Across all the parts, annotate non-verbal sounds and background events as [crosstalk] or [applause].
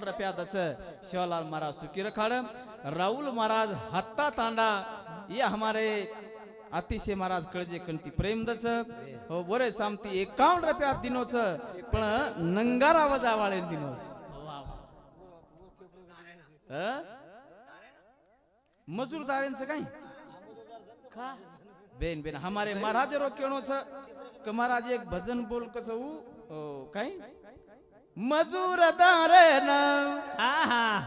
एकावन्न रुपयाच शिवलाल महाराज सुखी रखाड़. राहुल महाराज हत्ता तांडा. ये हमारे अतिशय महाराज कळजे कंती प्रेमदच. हो बरे सामती एकावन्न रुपयात दिनोच. पण नंगारा वजावाळे दिनोच? मजूरदारांचं काय? बेन बेन हमारे महाराज रो केणो छ क महाराज एक भजन बोल कसं ऊ मजूर काय मजूरदार न. हा हा.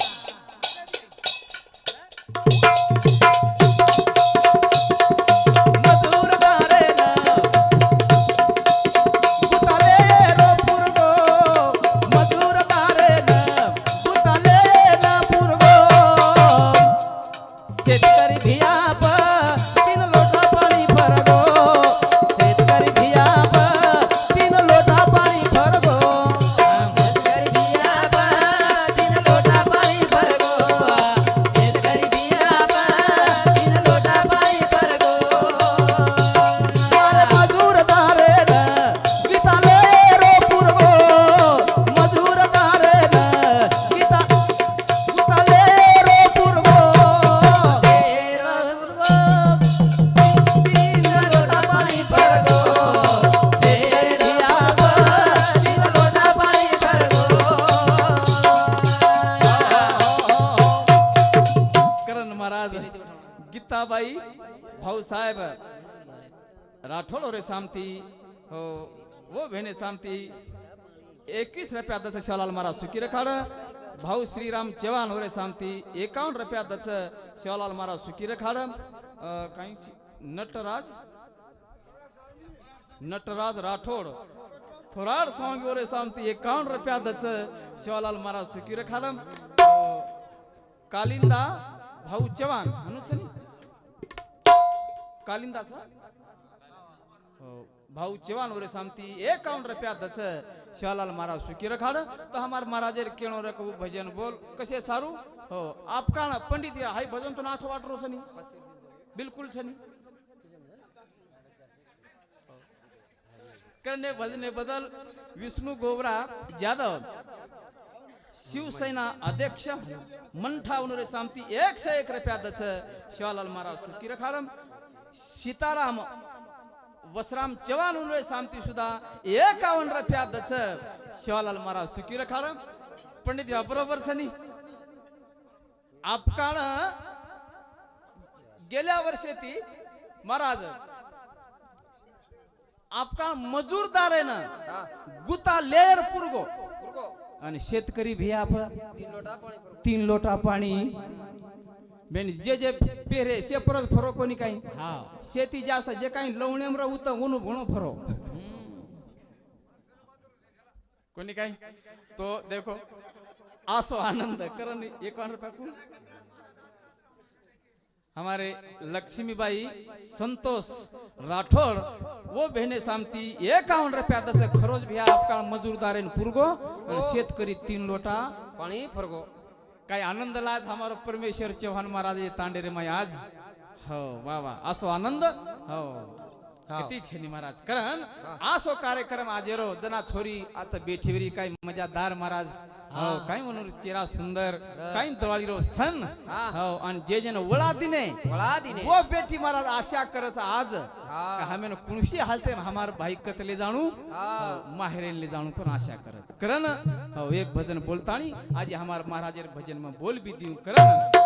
गीताबाई भाऊसाहेब राठोड रे सामती हो वो भेने सामती एकवीस रुपया दच शिवलाल महाराज सुखी रखाड भाऊ श्रीराम चव्हाण होरे सामती एकावन्न रुपया दच शिवलाल महाराज सुखी रखाड काही नटराज नटराज राठोड थोराड सॉंग वरे सामती एकावन्न रुपया दच शिवलाल महाराज सुखी रखाड हो, कालिंदा भाऊ चव्हाण म्हणून कालिंदाचा हो, भाऊ चव्हाण रे सामती एकावन्न रुपया दच शिवालाल महाराज सुखी रखाड तो हमार महाराजेर केणो रकबू भजन बोल कसे सारू? हो आप काण पंडित या हाय भजन तो नाचो वाटरो सनी? बिलकुल सनी। करने भजने बदल विष्णु गोबरा यादव शिवसेना अध्यक्ष मंठावन रे सामती एक से एक रुपया दच शिवालाल महाराज सुखी रखाडम। सीताराम वसराम चव्हाण उनरे सामती सुद्धा एकावन्न रथ्या दच शिवालाल महाराज सुखी रखाड पंडित या बरोबर सनी? आपकाण गेल्या वर्षी ती महाराज आपका मजूरदार आहे ना गुता लेर पुरगो. आणि शेतकरी भियाप तीन लोटा पाणी. बेन जे जे पेरे से परत फरो कोणी काही? हा शेती जास्त जे काही लवणेम उत ऊन भणो फरो. कोणी काही? तो देखो आसो आनंद करण एकावन्न रुपया को हमारे लक्ष्मीबाई संतोष राठौड़ वो बहने सामती एकावन्न रुपया दस खरोज भी आपका मजूरदार पुरगो शेतकरी तीन लोटा पाणी फरगो. काय आनंद लाज हमारो परमेश्वर चव्हाण महाराज तांडेरे माय आज? हो वा वा असो आनंद? हो. किती छेनी महाराज. कारण असो कार्यक्रम आजेरो जना छोरी आता बेठीवरी काय मजादार महाराज. हो काय म्हणून चेहरा सुंदर काय दवाळी रो सन हो आणि जे जन वळा दिने. वळा दिने. वो बेटी महाराज आशा करस आज. हा. का हमें कुणशी हालते हमार भाई कतले जाणू? हा. हो, माहेरेले जाणू करून आशा करच करन हो एक भजन बोलतानी आज हमार महाराजेर भजन में बोल भी दिऊ करन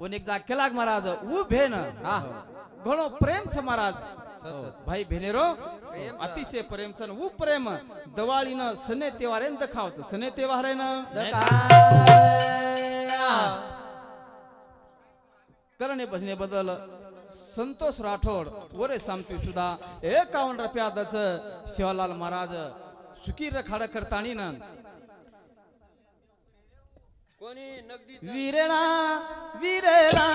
ओन एक जाग केलाग महाराज ऊ भेन हा. घणो प्रेम छ महाराज. भाई भेनेरो. अतिशय प्रेम सन ऊ प्रेम. दिवाळी न सने तेवारे दखावच. सने तेवारे न? करणे भजने बदल. संतोष राठोड वरे सामती सुद्धा. एकावन्न रुपया दच शिवालाल महाराज. सुखी रखाड करतानी न कोणी नगदी वीरेणा वीरेणा.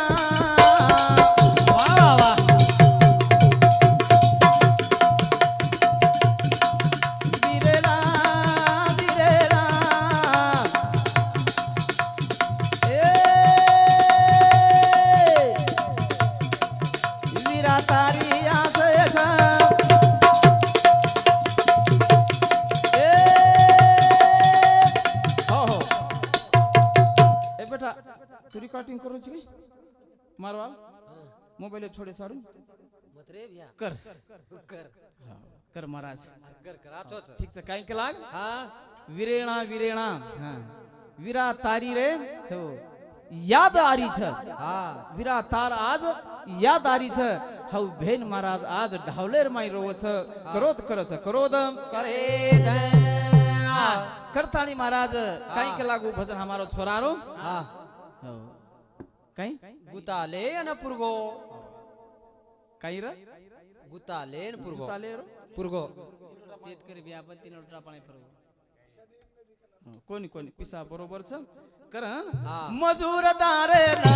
कटिंग करू की मारवा मोबाईल थोडे सारून. कर. कर. कर महाराज. ठीक काय केला विरेणा विरेणा. विरा तारी रे. हो. याद आरी छ. विरा तार आज याद आरी छ. हव भेन महाराज आज ढावलेर माई रोवच. करोत करच करोद. करे करता करताणी महाराज काय केला लागू? भजन हमारो छोरारो हां. काय गुताले अन पुरगो? काय र? गुताले अन पुरगो। र। पुरगो। शेतकरी बी आपण तीन लोटा पाणी फरगो कोणी कोणी पिसा बरोबरच कर मजूर तारे ना।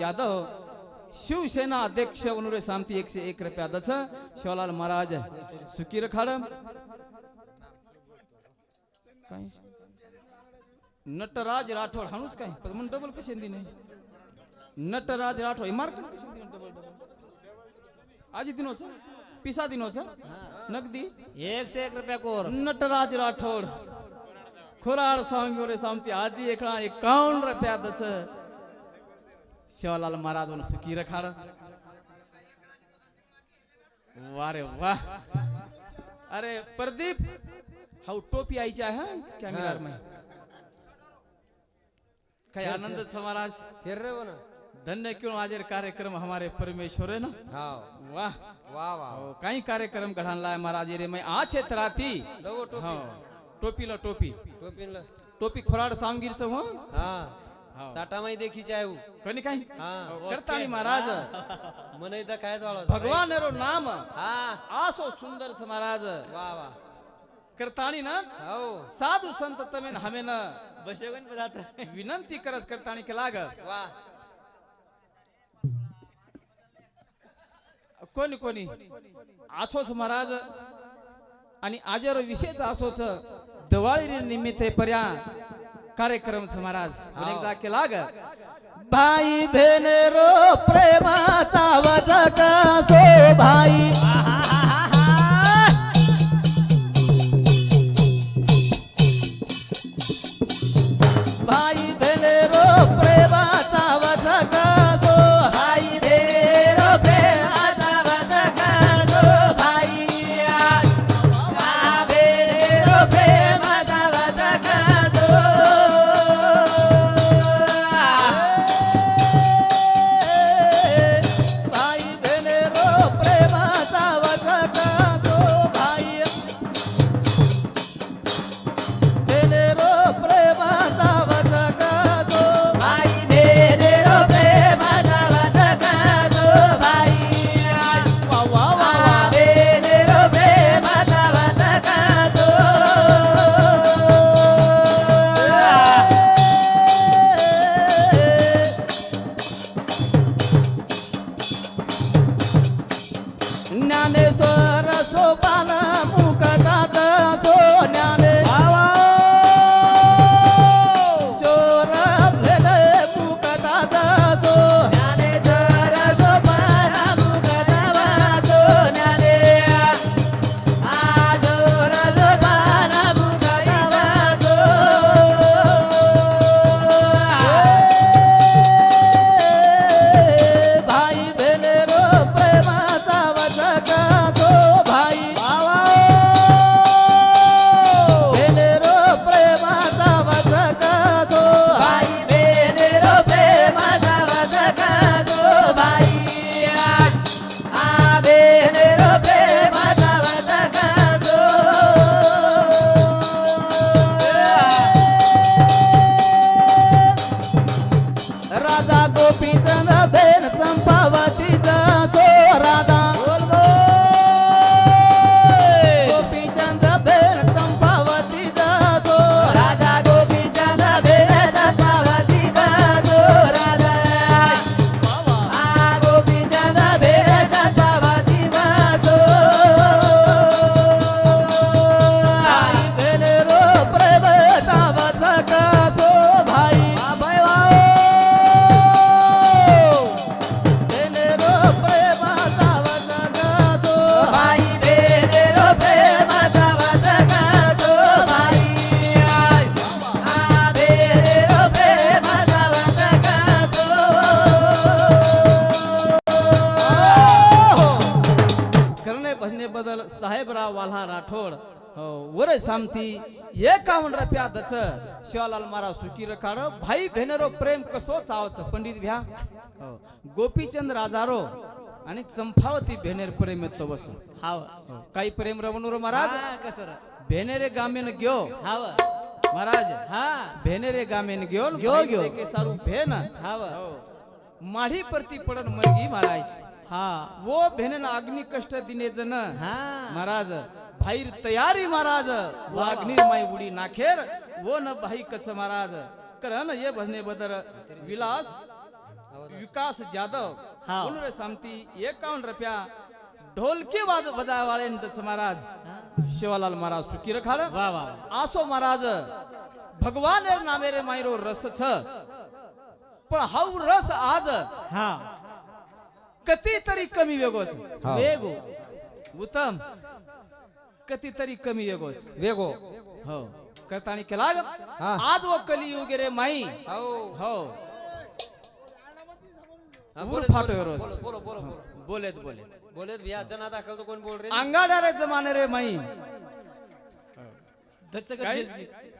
जाधव शिवसेना अध्यक्ष वनुरे सामती एकशे एक रुपया दस शिवलाल महाराज सुखी रखाड़ नटराज राठोड हाणूच काय? पदमन डबल दिन नाही नटराज राठोड मार्क डबल दिनों से पिसा दिनों नगदी? नकदी एक रुपया कोर. नटराज राठोड. खोराड आज सामती आजी एकड़ा एकावन्न रुपया दच. शेवालाल महाराज सुखी रखाड वारे वाह अरे प्रदीप हाउ टोपी आई आहे कॅमेरावर मध्ये काही आनंद छ महाराज धन्य क्यों आज कार्यक्रम हमारे परमेश्वर है ना? हाँ वाह. वाह वाह हो, कई कार्यक्रम घड़ाला है महाराज रे मैं आ क्षेत्र आती हाँ टोपी. हो. लो टोपी टोपी. लो टोपी खोराड सामगिर से हूँ? हाँ. हाँ. साटा में देखी चाहे वो कोणी काही? हाँ. हो, करतानी महाराज. मन इथं काय वाळो भगवान रो नाम. हाँ. आसो सुंदर से महाराज. वाह वाह करतानी ना? हो. साधू संत तमेन हमें न बसवून पदार्थ. विनंती करस करतानी के लाग वाह कोणी कोणी? आछोच महाराज. आणि आजरो विशेष आसोच दिवाळी निमित्त पर्या कार्यक्रम महाराज अनेक जा के लाग. भाई बहन रो प्रेमाचा वजक सो भाई. एकावन्न रुपया दच शिवालाल महाराज सुखी रखाड भाई बहिणरो प्रेम कसो चावच? पंडित भ्या हो, गोपीचंद राजारो आणि चंपावती भेनेर प्रेम येतो बस हाव. हो, काही प्रेम रवणूर महाराज. भेनेरे गामेन ग्यो हाव. महाराज हा. भेनेरे गामेन ग्यो ग्यो, ग्यो. के सारू भेन हाव. हो, माढी प्रति पडन मरगी महाराज. हा. वो भेनन अग्नि कष्ट दिने जन. हा. महाराज भाईर तयारी महाराज वो अग्निर्मय उडी नाखेर वो न भाई कच महाराज. करन ये भजने बदर विलास विकास जाधव. उनरे सामती एकावन्न रुपया ढोलकी वाज दच महाराज. शिवालाल महाराज सुखी वा आसो महाराज भगवान एर नामेरे मायरो रस छ. पण हाऊ रस आज हा कितीतरी कमी वेगोस हा. वेगो. उत्तम. कितीतरी कमी वेगोस वेगो हो. करतानी केला? हा. आज वो कली वगैरे माई. हो. हो. हाँ, उर बोलो, फाटो बोलो, रोज. बोलो बोलो बोलो बोलो बोलेत बोलेत. बोले भैया जना दाखल तो कोण बोल रे? अंगाड्या रे जमाने रे माई. काय?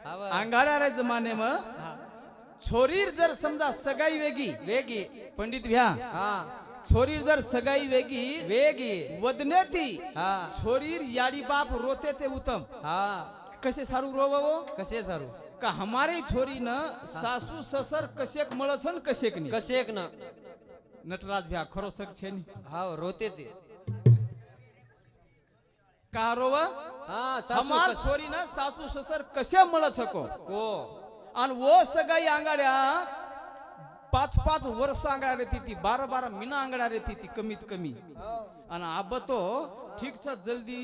हा बा. अंगाड्या रे जमाने म छोरीर जर समजा सगाई वेगी वेगी. पंडित भ्या. हा. छोरीर जर सगाई वेगी वेगी। वदने हा। छोरीर याडी बाप रोते ते उत्तम हा। कसे सारू रोवो कसे सारू? का हमारी छोरी न सासू ससर कशेक मळसन कशेक नी? कसे एक ना? नटराज भ्या खरो सक छे नी. हा रोते ते. का रोव हा हमार कस- छोरी न सासू ससर कशे मळ सको? को? आणि वो सगाई अंगाड्या पाच पाच वर्ष अंगाड्या रेती ती बारा बारा मिना अंगाड्या रेती ती कमीत कमी आणि आब तो ठीक सा जल्दी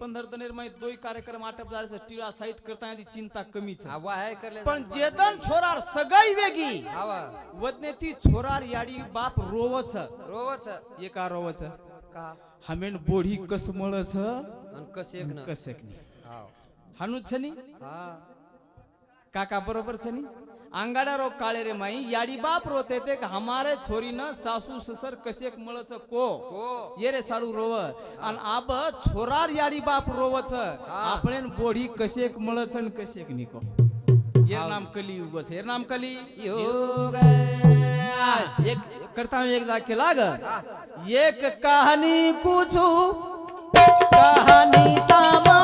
पंधर दनेर माहीत दोई कार्यक्रम आटप झाले टिळा साहित करता ती चिंता कमीच. हवा आहे पण जेदन छोरार सगाई वेगी. हवा वदने ती छोरार याडी बाप रोवच. रोवच. एका रोवच. का? हमेन बोढी कस मळस कसेक नी. हा हानूच छनी काका बरोबर छनी अंगाडा रो काळे रे माई याडी बाप रोते ते का हमारे छोरी न सासू ससर कशेक मळस को? ये रे सारू रोव आणि आब छोरार याडी बाप रोवच आपण बोढी कशेक मळच न कशेक निको? ये नाम कली युगस हे नाम कली? योग एक करता हूं एक जाके लाग. एक कहानी कुछ कहानी समळ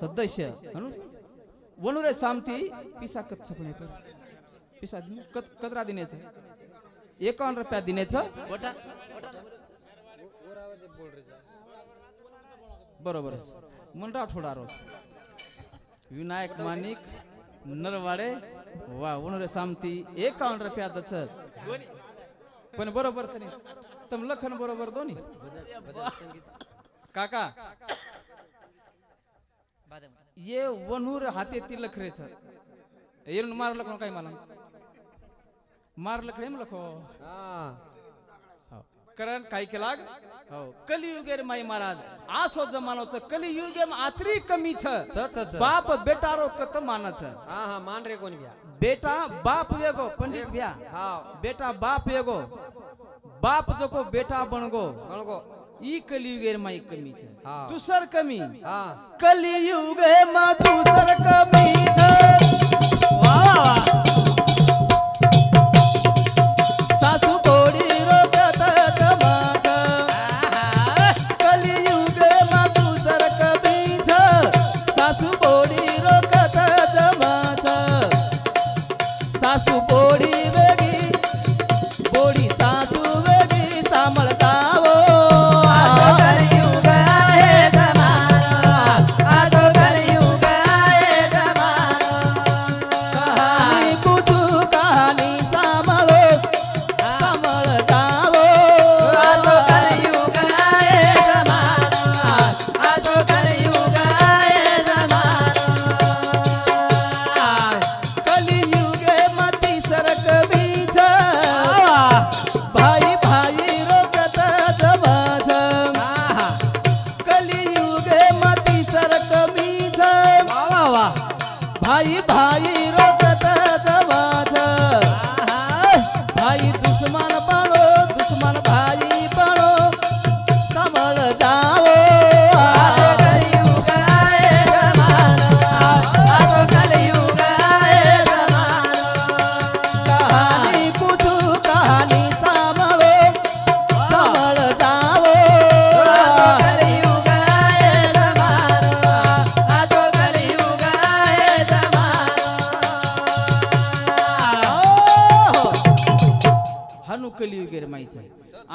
सदस्य. हनु वनुरे सामती पिसा कत छपणे पर पिसा दिन कत कतरा दिनेच. एकावन्न रुपया दिनेच. बरोबर. मन राठोडा रोज. विनायक मानिक नरवाडे वा वनुरे सामती एकावन्न रुपया दच. पण बरोबर तम लखन बरोबर दोन्ही. काका ये वनूर हाते ती लखरेच येऊन मार लखन काय मला? मार लखडे लखो. हा. करण काय केला हो. कलियुगे रे माई महाराज आसो जमानोच कलियुगे आतरी कमी छ बाप बेटारो कत मानच. हा हा मान रे कोण भ्या बेटा बाप वेगो पंडित भ्या हा. बेटा बाप वेगो. बाप जको बेटा बनगो. कोण ई कलियुगे माई कमी. छ हा. दुसर कमी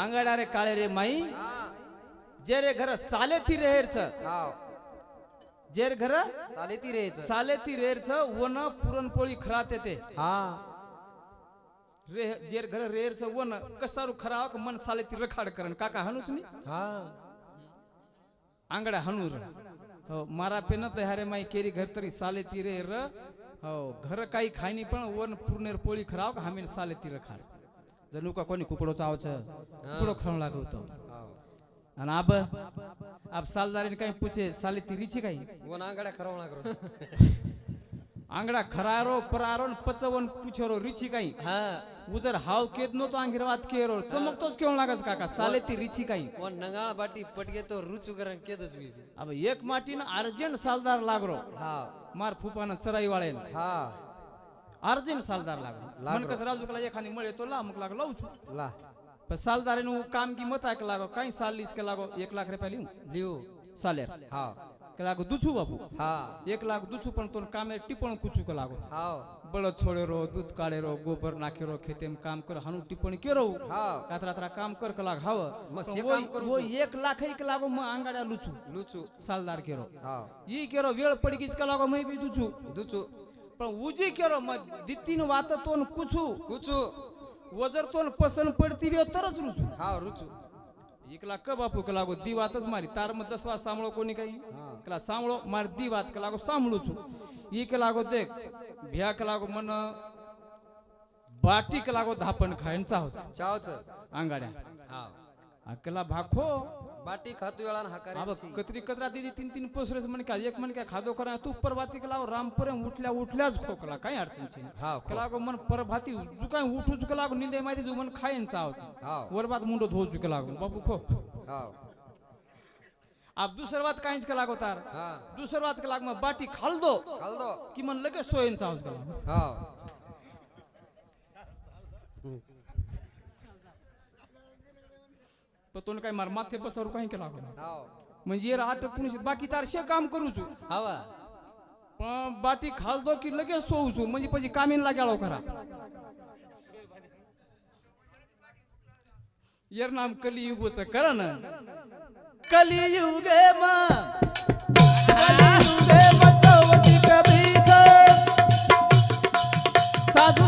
आंगडा रे काळे रे माई. जे रे घर साले ती रेहरच. हाव. जे रे घर चाले ती रेच साले ती रेहरच वन पुरणपोळी खरात येते. हा. रे जेर घर रेहरच वन कसारू खराव मन साले ती रखाड करण. काका हनुच नी? हा. आंगडा हनूर हो मारा पे न ह्यारे माई केरी घर तरी साले ती रे र हो घर काही खायनी पण वन पूर्ण पोळी खराव का हामी साले ती रखाड. जणू का कोणी कुकडो चावच? कुकडो खाऊन लागवतो हाव आणि आब आप सालदारीने काही पूछे साले ती रिची काही? वन आंगड्या खरवणा करू [laughs] आंगडा खरारो परारो न पचवन पुछरो रिची काही? हा. उजर हाव केत नो तो आंगिरवात केरो. चमकतोच केवण लागाच काका? साले ती रिची काही? नंगाळ बाटी पटगे तो रुचू करण केदच वी अब एक माटीन अर्जंट सालदार लागरो. हा. मार फुपानं चराई वाळेन हा. अर्जंट सालदार लागरो मन कस राजूकला एखादी मळे तो ला मुक लागलो लावू ला. पण सालदारीनु काम की मत ऐक लागो काही साल के लागो एक लाख रुपया लिहू लिहू. सालेर. हा. के लागो दुछू बापू. हा. एक लाख दुछू पण तो कामे टिप्पण कुचू के लागो. हाव बळद छोडेरो दूध काढेरो गोबर नाखेरो खेतेम काम कर हानु टिप्पणी केरो हाव रात रात्र काम कर के लाग हाव. मग वो- काम करू वो एक लाख ही के लागो म आंगाड्या लुचू. लुचू. सालदार केरो हाव ई केरो वेळ पडी गीच के लागो मै बी दुछू दुचू. पण उजी केरो मग दितीन वात तोन कुचू. कुचू. वजर तोन पसंत पडती बी तरच रुचू हाव रुचू इकला क बापू के लागो दिवातच मारी. तार मग दसवा सांभळो कोणी काही? कला सांभळो मार दिवात के लागो सांभळू छु ई के लागो देख भ्या के लागो मन बाटी के लागो धापण खायन चावस चावच. आंगाड्या हाव अकला भाखो। बाटी खातू वेळा हाकारी अब कतरी कतरा दीदी तीन तीन पोसरेस म्हणे का एक म्हणे काय खादो करा. तू परभाती के लागो रामपुरे उठल्या उठल्याच खोकला. काही अडचण छी हाव के लागो मन परभाती जु काय उठू चुके लागो निंदे माहिती जु मन खायन हाव. वरबात मुंडो धो चुके लागो बापू खो. अब दुसर बात काहीच के लागो तार हा. दुसर बात के लाग में बाटी खाल दो. खाल दो. कि मन लगे सोयन चावस का पण तो काय मार माथे पसारू काही केला म्हणजे आठ कुणी बाकी तारशे काम करूचू पण बाटी खालतो की लगेच सोऊचू म्हणजे पजी कामीन लागेलो हो खरा. येर नाम कलियुगच करा ना. कलियुग मा. कलियुग मचवती साधू